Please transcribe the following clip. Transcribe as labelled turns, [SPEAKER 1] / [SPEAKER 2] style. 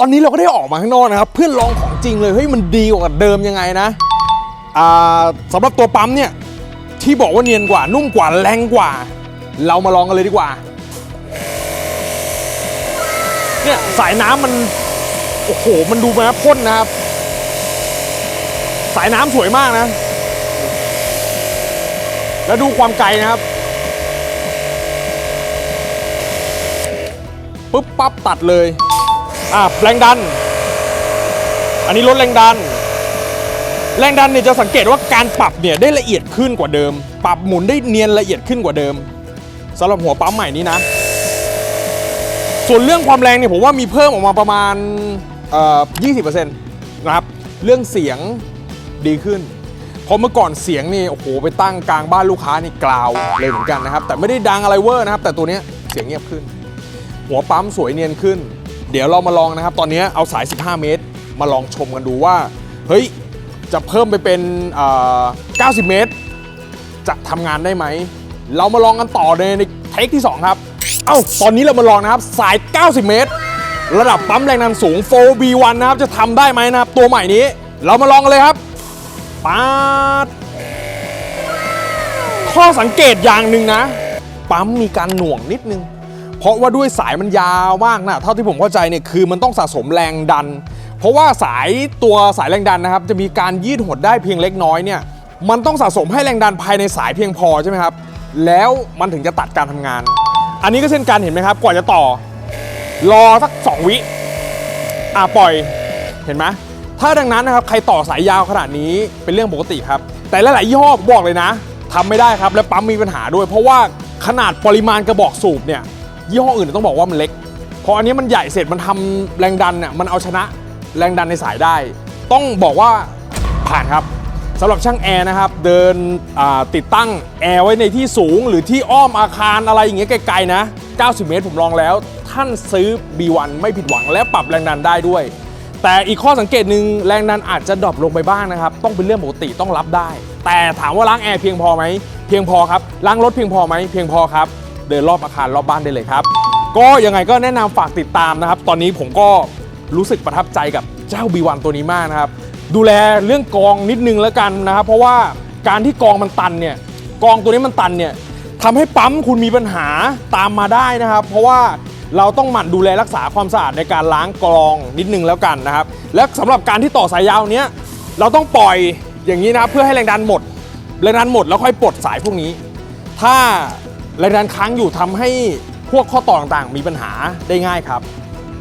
[SPEAKER 1] ตอนนี้เราก็ได้ออกมาข้างนอกนะครับเพื่อลองของจริงเลยเฮ้ยมันดีกว่าเดิมยังไงนะอ่าสำหรับตัวปั๊มเนี่ยที่บอกว่าเนียนกว่านุ่มกว่าแรงกว่า เรามาลองกันเลยดีกว่าเนี่ยสายน้ำมันโอ้โหมันดูมาพ่นนะครับ สายน้ำสวยมากนะ แล้วดูความไกลนะครับปุ๊บปั๊บตัดเลย อะแรงดัน อันนี้ลดแรงดัน แรงดันเนี่ยจะสังเกตว่าการปรับเนี่ยได้ละเอียดขึ้นกว่าเดิม ปรับหมุนได้เนียนละเอียดขึ้นกว่าเดิมสำหรับหัวปั๊มใหม่นี้นะ ส่วนเรื่องความแรงเนี่ยผมว่ามีเพิ่มออกมาประมาณเอ่อ20%นะครับ เรื่องเสียงดีขึ้นเพราะเมื่อก่อนเสียงนี่โอ้โหไปตั้งกลางบ้านลูกค้านี่กลาวเลยเหมือนกันนะครับ แต่ไม่ได้ดังอะไรเวอร์นะครับ แต่ตัวเนี้ยเสียงเงียบขึ้น หัวปั๊มสวยเนียนขึ้น เดี๋ยวเรามาลองนะครับ ตอนนี้เอาสาย 15 เมตร มาลองชมกันดูว่า เฮ้ย จะเพิ่มไปเป็น 90 เมตร จะทำงานได้ไหม เรามาลองกันต่อในในเทคที่ 2 ครับ เอ้า ตอนนี้เรามาลองนะครับ สาย 90 เมตร ระดับปั๊มแรงดันสูง 4B1 นะครับ จะทำได้ไหมนะครับ ตัวใหม่นี้ เรามาลองกันเลยครับปาดข้อสังเกตอย่างหนึ่งนะ ปั๊มมีการหน่วงนิดนึง เพราะว่าด้วยสายมันยาวมากนะเท่าที่ผมเข้าใจเนี่ยคือมันต้องสะสมแรงดัน เพราะว่าสายตัวสายแรงดันนะครับ จะมีการยืดหดได้เพียงเล็กน้อยเนี่ยมันต้องสะสมให้แรงดันภายในสายเพียงพอใช่ไหมครับ แล้วมันถึงจะตัดการทำงาน อันนี้ก็เช่นกันเห็นไหมครับ กว่าจะต่อ รอสัก 2 วิอะปล่อยเห็นไหมถ้าดังนั้นนะครับใครต่อสายยาวขนาดนี้เป็นเรื่องปกติครับ แต่หลายๆยี่ห้อบอกเลยนะทำไม่ได้ครับและปั๊มมีปัญหาด้วย เพราะว่าขนาดปริมาณกระบอกสูบเนี่ย ยี่ห้ออื่นต้องบอกว่ามันเล็กพราะอันนี้มันใหญ่เสร็จมันทำแรงดันเนี่ยมันเอาชนะแรงดันในสายได้ ต้องบอกว่าผ่านครับสำหรับช่างแอร์นะครับ เดินติดตั้งแอร์ไว้ในที่สูง หรือที่อ้อมอาคารอะไรอย่างเงี้ยไกลๆนะ 90 เมตรผมลองแล้ว ท่านซื้อ B1 ไม่ผิดหวังและปรับแรงดันได้ด้วย แต่อีกข้อสังเกตหนึ่งแรงดันอาจจะดรอปลงไปบ้างนะครับ ต้องเป็นเรื่องปกติต้องรับได้ แต่ถามว่าล้างแอร์เพียงพอไหมเพียงพอครับล้างรถเพียงพอไหมเพียงพอครับ เดินรอบอาคารรอบบ้านได้เลยครับ ก็ยังไงก็แนะนำฝากติดตามนะครับ ตอนนี้ผมก็รู้สึกประทับใจกับเจ้า B1 ตัวนี้มากนะครับ ดูแลเรื่องกองนิดนึงแล้วกันนะครับ เพราะว่าการที่กองมันตันเนี่ยกองตัวนี้มันตันเนี่ยทำให้ปั๊มคุณมีปัญหาตามมาได้นะครับ เพราะว่าเราต้องหมั่นดูแลรักษาความสะอาดในการล้างกรองนิดนึงแล้วกันนะครับ และสำหรับการที่ต่อสายยาวเนี้ยเราต้องปล่อยอย่างนี้นะเพื่อให้แรงดันหมด แรงดันหมดแล้วค่อยปลดสายพวกนี้ ถ้า แรงดันค้างอยู่ทำให้พวกข้อต่อต่างๆมีปัญหาได้ง่ายครับ